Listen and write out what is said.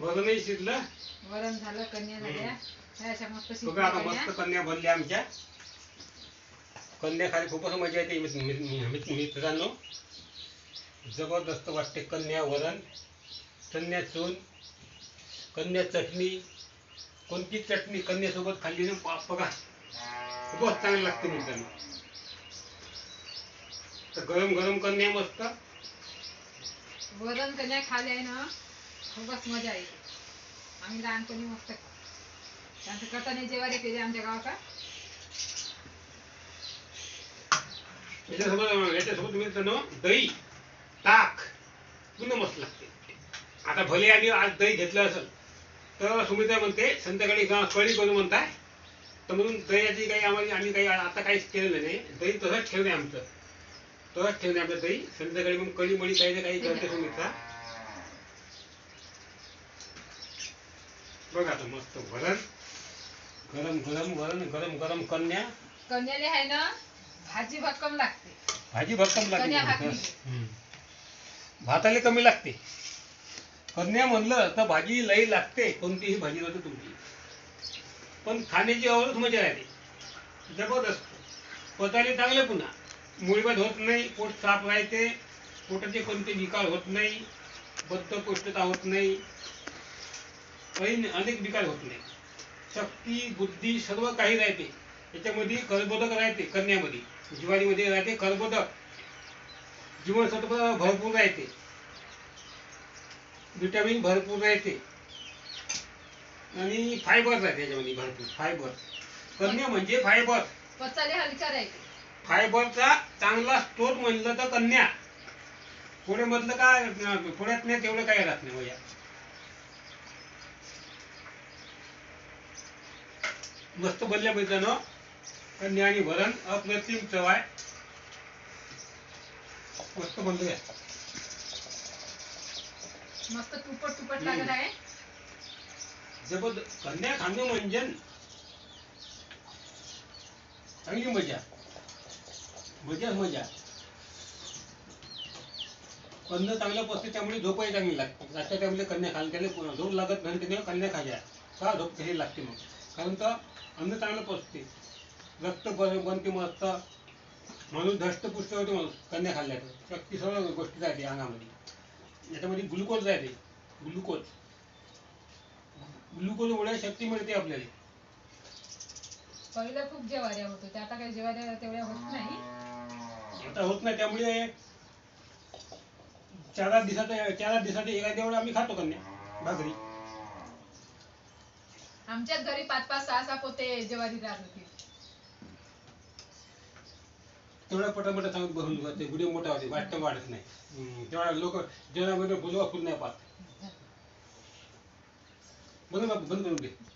भरणही शिरलं. वरण झालं कन्या झाल्या. ह्या अशा मस्त बघा आता शिजल्या मस्त कन्या बनल्या आमच्या. कन्या खाली खूपच मजा येते मित- मित- मित- मित्रांनो. जबरदस्त वाटते कन्या वरण कन्या चून कन्या चटणी कोणती चटणी कन्यासोबत खाल्ली ना बाप बघा. खूपच चांगली लागते मित्रांनो. तर गरम गरम कन्या मस्त. वरण कन्या खाले आहे ना. खूपच मजा येते. आम्ही लहानपणी मस्त त्यांचं कटाने जेवारी केली आमच्या गावाचा. याच्यासोबत याच्यासोबत मित्रांनो दही ताक पुन्हा मस्त लागते. आता भले आम्ही आज दही घेतलं असेल तर सुमित्रा म्हणते संध्याकाळी गा- कढी करू म्हणताय. तर म्हणून दह्याची काही आम्हाला आम्ही काही आता काहीच केलेलं नाही. दही तसंच ठेवणे आमचं. तसंच ठेवणे आमचं दही. संध्याकाळी मग कळी मळी काही ना काही करते सुमित्रा. बघा आता मस्त वरण. गरम गरम वरण गरम गरम कन्या. कन्याले आहे ना भाजी भक्कम लागते. भाजी भक्कम कन्या लागते भाकरी. हम्म. भाताला कमी लागते. कन्या म्हणलं तर भाजी लई लागते. कोणतीही भाजी राहते तुमची. पण खाण्याची आवडच मजा राहते. जबरदस्त. पोटाले चांगले पुन्हा. मुळीबद होत नाही पोट साफ राहते. पोटाचे कोणते विकार होत नाही. बद्धकोष्ठता होत नाही. काही अनेक विकार होत नाही. शक्ती बुद्धी सर्व काही राहते. त्याच्यामध्ये कर्बोदक राहते कन्यामध्ये. ज्वारीमध्ये राहते कर्बोदक जीवनसत्व भरपूर राहते. विटॅमिन भरपूर राहते. आणि फायबर राहते त्याच्यामध्ये भरपूर फायबर कन्या म्हणजे फायबर पचाले हलका राहते फायबरचा चांगला स्त्रोत म्हणलं तर कन्या. पुढे मधलं काय पुण्यात नाही तेवढं काय राहत नाही मस्त बनल्या मित्रांनो कन्या आणि वरण अप्रतिम चव आहे. मस्त बनलं. मस्त तुपट तुपट. लागत आहे. जबरद कन्या खाणं म्हणजे चांगली मजा. मजाच मजा. अन्न चांगलं पचते त्यामुळे झोपही चांगली लागते. टाइमला कन्या खायला त्याला झोप लागत नाही त्याने कन्या खायच्या का झोप कशी लागते मग? कारण तर अन्न चांगलं पचते. रक्त बन- बनते मस्त. म्हणून धष्टपुष्ट होते माणूस कन्या खाल्ल्याचं शक्ती सर्व गोष्टी राहते अंगामध्ये. याच्यामध्ये ग्लुकोज राहते ग्लुकोज. ग्लुकोजमुळे शक्ती मिळते आपल्याला. पहिलं खूप जेवाऱ्या होत. होत्या आता काही जेवाऱ्या तेवढ्या होत नाही. आता होत नाही. त्यामुळे चार आठ दिवसात चार दिवसात एका तेवढं आम्ही खातो कन्या. भाकरी. आमच्याच घरी पाच पाच सहा सहा पोते जेवारी राहत होती. तेवढा पटापटा सांगत भरून जाते व्हिडिओ मोठा होते वाटत वाढत नाही. तेवढा लोक जेवणामध्ये बोलवा फुल नाही पाहत. बंद बंद करून घे